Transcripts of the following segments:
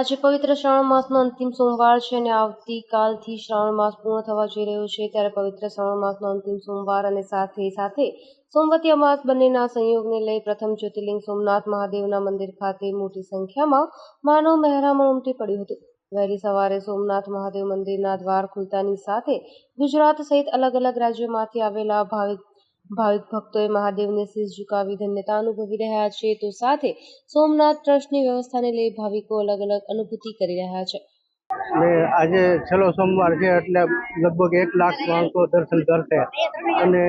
આજે પવિત્ર શ્રાવણ માસનો અંતિમ સોમવાર છે અને આવતીકાલથી શ્રાવણ માસ પૂર્ણ થવા જઈ રહ્યો છે, ત્યારે પવિત્ર શ્રાવણ માસનો અંતિમ સોમવાર અને સાથે સાથે સોમવતી અમાસ બંનેના સંયોગને લઈ પ્રથમ જ્યોતિર્લિંગ સોમનાથ મહાદેવના મંદિર ખાતે મોટી સંખ્યામાં માનવ મહેરામણ ઉમટી પડ્યું હતું. વહેલી સવારે સોમનાથ મહાદેવ મંદિરના દ્વાર ખુલતાની સાથે ગુજરાત સહિત અલગ અલગ રાજ્યોમાંથી આવેલા ભાવિક ભાવિક ભક્તોએ મહાદેવને શીશ ઝુકાવી ધન્યતા અનુભવી રહ્યા છે, તો સાથે સોમનાથ ટ્રસ્ટની વ્યવસ્થાને લઈ ભાવિકો અલગ અલગ અનુભૂતિ કરી રહ્યા છે. આજે છેલ્લો સોમવાર છે એટલે લગભગ એક લાખ માણસો દર્શન કરશે. અને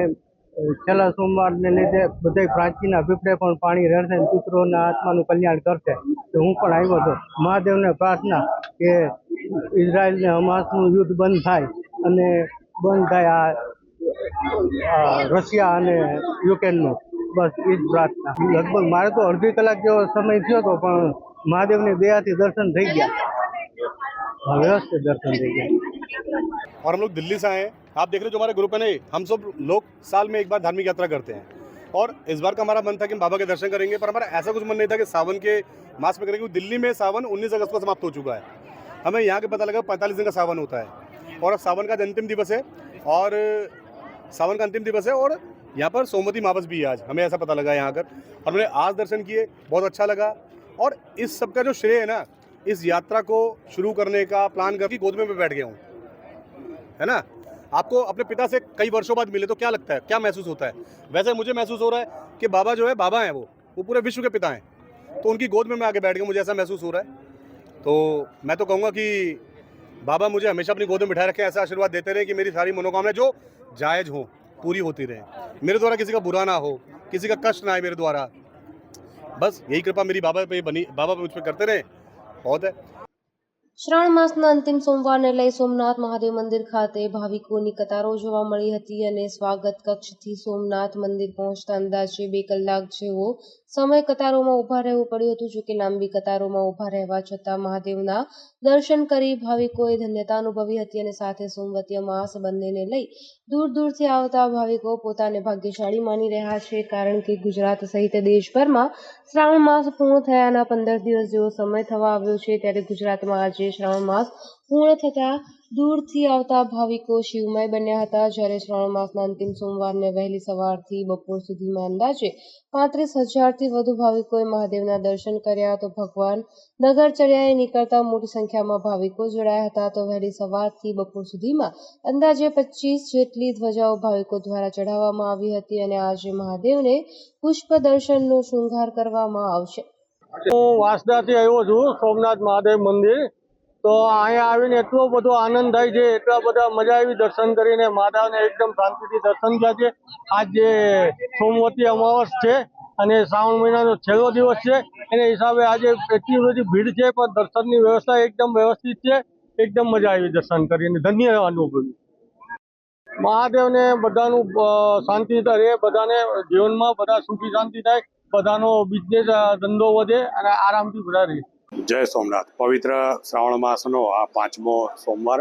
છેલ્લા સોમવારને લીધે બધા પ્રાચીના પીપળે પણ પાણી રહેશે અને પિતૃઓના આત્માનું કલ્યાણ કરશે. તો હું પણ આવ્યો હતો. મહાદેવને પ્રાર્થના કે ઇઝરાયલને હમાસનું યુદ્ધ બંધ થાય અને બંધ થાય આ રશિયા અને યુક્રેનનું બસ એ જ પ્રાર્થના લગભગ મારે તો અડધી કલાક જેવો સમય થયો હતો પણ મહાદેવની દયાથી દર્શન થઈ ગયા हाँ, व्यवस्थित दर्शन થઈ ગયા और हम लोग दिल्ली से आए हैं आप देख रहे हो जो हमारा ग्रुप है ना ये, हम सब लोग साल में एक बार धार्मिक यात्रा करते हैं और इस बार का हमारा मन था कि हम बाबा के दर्शन करेंगे पर हमारा ऐसा कुछ मन नहीं था कि सावन के मास में करेंगे क्योंकि दिल्ली में सावन 19 अगस्त को समाप्त हो चुका है हमें यहाँ के पता लगा पैंतालीस दिन का सावन होता है और अब सावन का आज अंतिम दिवस है और सावन का अंतिम दिवस है और यहाँ पर सोमवती मावस भी है आज। हमें ऐसा पता लगा यहाँ कर और मैंने आज दर्शन किए, बहुत अच्छा लगा। और इस सब का जो श्रेय है ना, इस यात्रा को शुरू करने का, प्लान करके गोद में मैं बैठ गया हूँ। है ना? आपको अपने पिता से कई वर्षों बाद मिले तो क्या लगता है, क्या महसूस होता है? वैसे मुझे महसूस हो रहा है कि बाबा जो है, बाबा हैं वो। वो पूरे विश्व के पिता हैं। तो उनकी गोद में मैं आके बैठ गया मुझे ऐसा महसूस हो रहा है। तो मैं तो कहूँगा कि बाबा मुझे हमेशा अपनी गोद में बिठाए रखें, ऐसा आशीर्वाद देते रहे कि मेरी सारी मनोकामना जो जायज़ हो, पूरी होती रहे। मेरे द्वारा किसी का बुरा ना हो, किसी का कष्ट ना आए मेरे द्वारा। बस यही कृपा मेरी बाबा पे बनी, बाबा पे मुझ पर करते रहे। बहुत है। શ્રાવણ માસના અંતિમ સોમવારને લઈ સોમનાથ મહાદેવ મંદિર ખાતે ભાવિકોની કતારો જોવા મળી હતી અને સ્વાગત કક્ષથી સોમનાથ મંદિર પહોંચતા અંદાજે બે કલાક જેવો સમય કતારોમાં ઊભા રહેવું પડ્યું હતું, જોકે લાંબી કતારોમાં ઊભા રહેવા છતાં મહાદેવના દર્શન કરી ભાવિકોએ ધન્યતા અનુભવી હતી અને સાથે સોમવતી અમાસ બંનેને લઈ દૂર દૂરથી આવતા ભાવિકો પોતાને ભાગ્યશાળી માની રહ્યા છે, કારણ કે ગુજરાત સહિત દેશભરમાં શ્રાવણ માસ પૂર્ણ થયાના પંદર દિવસ જેવો સમય થવા આવ્યો છે, ત્યારે ગુજરાતમાં આજે શ્રાવણ માસ પૂર્ણ થતા દૂરથી આવતા ભાવિકો શિવમય બન્યા હતા. જ્યારે શ્રાવણ માસના અંતિમ સોમવારને વહેલી સવારથી બપોર સુધીમાં અંદાજે પાંત્રીસ હજારથી વધુ ભાવિકોએ મહાદેવના દર્શન કર્યા તો ભગવાન નગરચર્યાએ નીકળતા મોટી સંખ્યામાં ભાવિકો જોડાયા હતા. તો વહેલી સવારથી બપોર સુધીમાં અંદાજે પચીસ જેટલી ધ્વજાઓ ભાવિકો દ્વારા ચઢાવવામાં આવી હતી અને આજે મહાદેવને પુષ્પ દર્શનનો શૃંગાર કરવામાં આવશે. હું વાંસદાથી આવ્યો છું. સોમનાથ મહાદેવ મંદિર. તો અહીંયા આવીને એટલો બધો આનંદ થાય છે, એટલા બધા મજા આવી દર્શન કરીને માતાને એકદમ શાંતિથી દર્શન થયા છે. આજ જે સોમવતી અમાવસ છે અને શ્રાવણ મહિનાનો છેલ્લો દિવસ છે. એને હિસાબે આજે એટલી બધી ભીડ છે, પણ દર્શનની વ્યવસ્થા એકદમ વ્યવસ્થિત છે. એકદમ મજા આવી દર્શન કરીને. ધન્ય અનુભવ્યું મહાદેવને બધાનું શાંતિ રહે, બધાને જીવનમાં બધા સુખી શાંતિ થાય, બધાનો બિઝનેસ ધંધો વધે અને આરામથી બધા રહે. જય સોમનાથ. પવિત્ર શ્રાવણ માસનો આ પાંચમો સોમવાર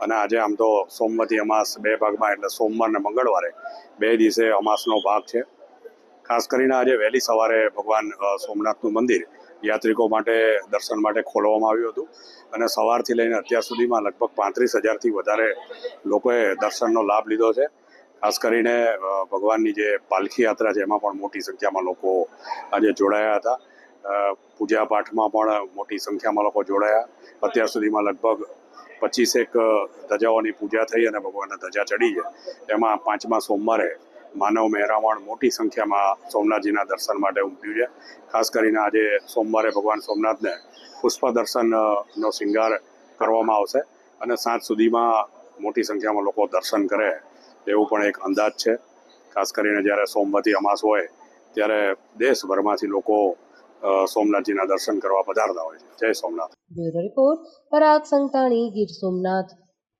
અને આજે આમ તો સોમવતી અમાસ બે ભાગમાં, એટલે સોમવાર ને મંગળવારે બે દિવસે અમાસનો ભાગ છે. ખાસ કરીને આજે વહેલી સવારે ભગવાન સોમનાથનું મંદિર યાત્રિકો માટે, દર્શન માટે ખોલવામાં આવ્યું હતું. અને સવારથી લઈને અત્યાર સુધીમાં લગભગ પાંત્રીસ હજારથી વધારે લોકોએ દર્શનનો લાભ લીધો છે. ખાસ કરીને ભગવાનની જે પાલખી યાત્રા છે, એમાં પણ મોટી સંખ્યામાં લોકો આજે જોડાયા હતા. પૂજા પાઠમાં પણ મોટી સંખ્યામાં લોકો જોડાયા. અત્યાર સુધીમાં લગભગ પચીસેક ધજાઓની પૂજા થઈ અને ભગવાનના ધજા ચડી છે. એમાં પાંચમા સોમવારે માનવ મહેરામણ મોટી સંખ્યામાં સોમનાથજીના દર્શન માટે ઉમટ્યું છે. ખાસ કરીને આજે સોમવારે ભગવાન સોમનાથને પુષ્પ દર્શનનો શિંગાર કરવામાં આવશે અને સાંજ સુધીમાં મોટી સંખ્યામાં લોકો દર્શન કરે એવું પણ એક અંદાજ છે. ખાસ કરીને જ્યારે સોમવતી અમાસ હોય, ત્યારે દેશભરમાંથી લોકો સોમનાથજીના દર્શન કરવા પધારતા હોય છે. જય Somnath. Bureau report Parag Santani Gir Somnath.